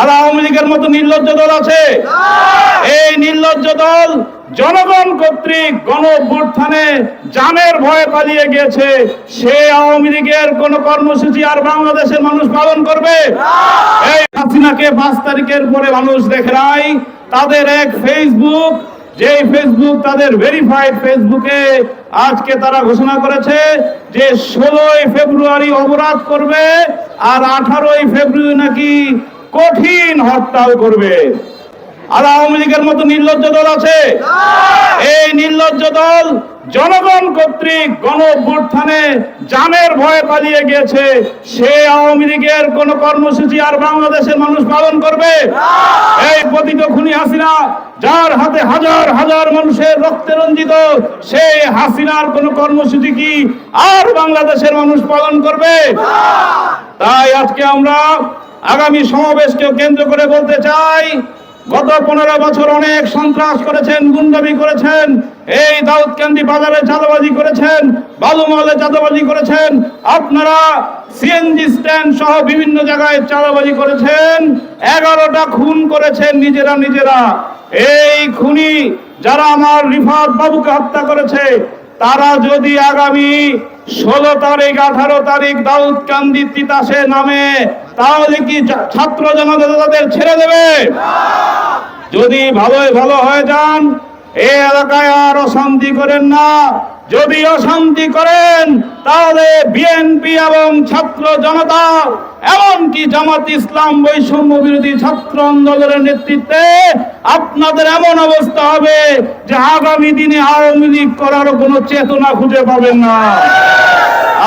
আর আওয়ামী লীগের মতো নির্লজ্জ দল আছে। এই নির্লজ্জ দল জনগণ কর্তৃক গণ অভ্যুত্থানে জানের ভয়ে পালিয়ে গিয়েছে। সে আওয়ামী লীগের কোন কর্মসূচি আর বাংলাদেশের মানুষ পালন করবে? এই হাসিনাকে পাঁচ তারিখের পরে মানুষ দেখে নাই। তাদের এক ফেসবুক যে ফেসবুক তাদের ভেরিফাইড ফেসবুকে আজকে তারা ঘোষণা করেছে যে ষোলোই ফেব্রুয়ারি অবরোধ করবে আর আঠারোই ফেব্রুয়ারি নাকি কঠিন হরতাল করবে। আর আওয়ামী লীগের মতো নির্লজ্জ দল আছে? এই নির্লজ্জ দল জনগণ কর্তৃক গণ অভ্যুত্থানে জানের ভয়ে পালিয়ে গিয়েছে। সে আওয়ামী লীগের কোন কর্মসূচি আর বাংলাদেশের মানুষ পালন করবে? এই পতিত খুনি হাসিনা যার হাতে হাজার হাজার মানুষের রক্তে রঞ্জিত সেই হাসিনার কোন কর্মসূচি কি আর বাংলাদেশের মানুষ পালন করবে? তাই আজকে আমরা আগামী সমাবেশকে কেন্দ্র করে বলতে চাই, গত পনেরো বছর অনেক সন্ত্রাস করেছেন, গুন্ডামি করেছেন, এই দাউদকান্দি বাজারে চাঁদাবাজি করেছেন বালুমহলে চাঁদাবাজি করেছেন, আপনারা সিএনজি স্ট্যান্ড সহ বিভিন্ন জায়গায় চাঁদাবাজি করেছেন, এগারোটা খুন করেছেন নিজেরা নিজেরা। এই খুনি যারা আমার রিফাত বাবুকে হত্যা করেছে তারা যদি আগামী ষোলো তারিখ, আঠারো তারিখ দাউদ কান্দি তিতাসে নামে, তাহলে কি ছাত্র জনতা তাদের ছেড়ে দেবে? যদি ভালোই ভালো হয়ে যান, এ এলাকায় আর অশান্তি করেন না। যদি অশান্তি করেন তাহলে বিএনপি এবং ছাত্র জনতা এমনকি জামাত ইসলাম বৈষম্য বিরোধী ছাত্র আন্দোলনের নেতৃত্বে আপনাদের এমন অবস্থা হবে যে আগামী দিনে আওয়ামী লীগ করার কোনো চেতনা খুঁজে পাবেন না।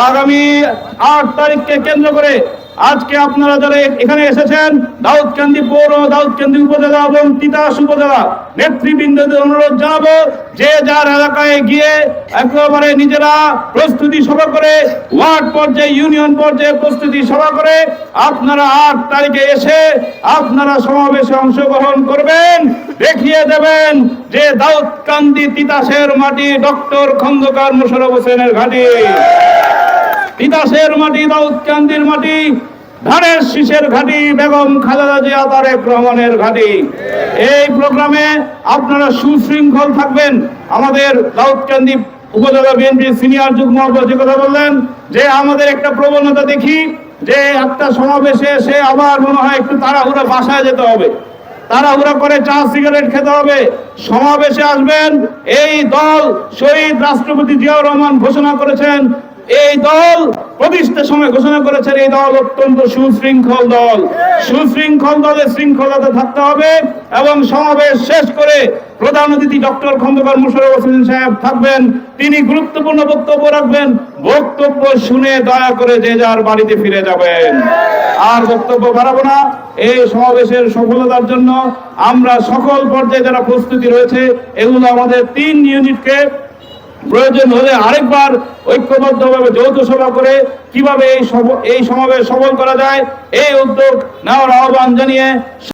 আগামী আট তারিখকে কেন্দ্র করে আজকে আপনারা যারা এখানে এসেছেন, দাউদকান্দি পৌর, দাউদকান্দি উপজেলা এবং তিতাস উপজেলা, নেতৃবৃন্দদের অনুরোধ জানাব, যে যার এলাকায় গিয়ে একেবারে নিজেরা প্রস্তুতি সভা করে, ওয়ার্ড পর্যায়ে, ইউনিয়ন পর্যায়ে প্রস্তুতি সভা করে, আপনারা আট তারিখে এসে আপনারা সমাবেশে অংশগ্রহণ করবেন। দেখিয়ে দেবেন যে দাউদকান্দি তিতাসের মাটি ডক্টর খন্দকার মোশারফ হোসেনের ঘাটি। তিতাসের মাটি, দাউদকান্দির মাটি ধানের শীষের ঘাটি, বেগম খালেদা জিয়া তারেক রহমানের ঘাটি। এই প্রোগ্রামে আপনারা সুশৃঙ্খল থাকবেন। আমাদের দাউদকান্দি উপজেলা বিএনপি সিনিয়র যুগ্ম যে কথা বললেন, যে আমাদের একটা প্রবণতা দেখি, যে একটা সমাবেশে সে আবার মনে হয় একটু তাড়াহুড়া বাসায় যেতে হবে। তাড়াহুড়া করে চা, সিগারেট খেতে হবে। সমাবেশে আসবেন। এই দল শহীদ রাষ্ট্রপতি জিয়াউর রহমান ঘোষণা করেছেন, এই দল প্রতিষ্ঠার সময় ঘোষণা করেছেন, এই দল অত্যন্ত সুশৃঙ্খল দল। সুশৃঙ্খল দলের শৃঙ্খলাতে থাকতে হবে এবং সমাবেশ শেষ করে প্রধান অতিথি ডক্টর খন্দকার মুশারফ হোসেন সাহেব থাকবেন। তিনি গুরুত্বপূর্ণ বক্তব্য রাখবেন। বক্তব্য শুনে দয়া করে যে যার বাড়িতে ফিরে যাবেন। আর বক্তব্য বাড়াবো না। এই সমাবেশের সফলতার জন্য আমরা সকল পর্যায়ে যারা প্রস্তুতি রয়েছে, এগুলো আমাদের তিন ইউনিটকে প্রয়োজন হলে আরেকবার ঐক্যবদ্ধভাবে যৌথ সভা করে কীভাবে এই এই সমাবেশ সফল করা যায়, এই উদ্যোগ নেওয়ার আহ্বান জানিয়ে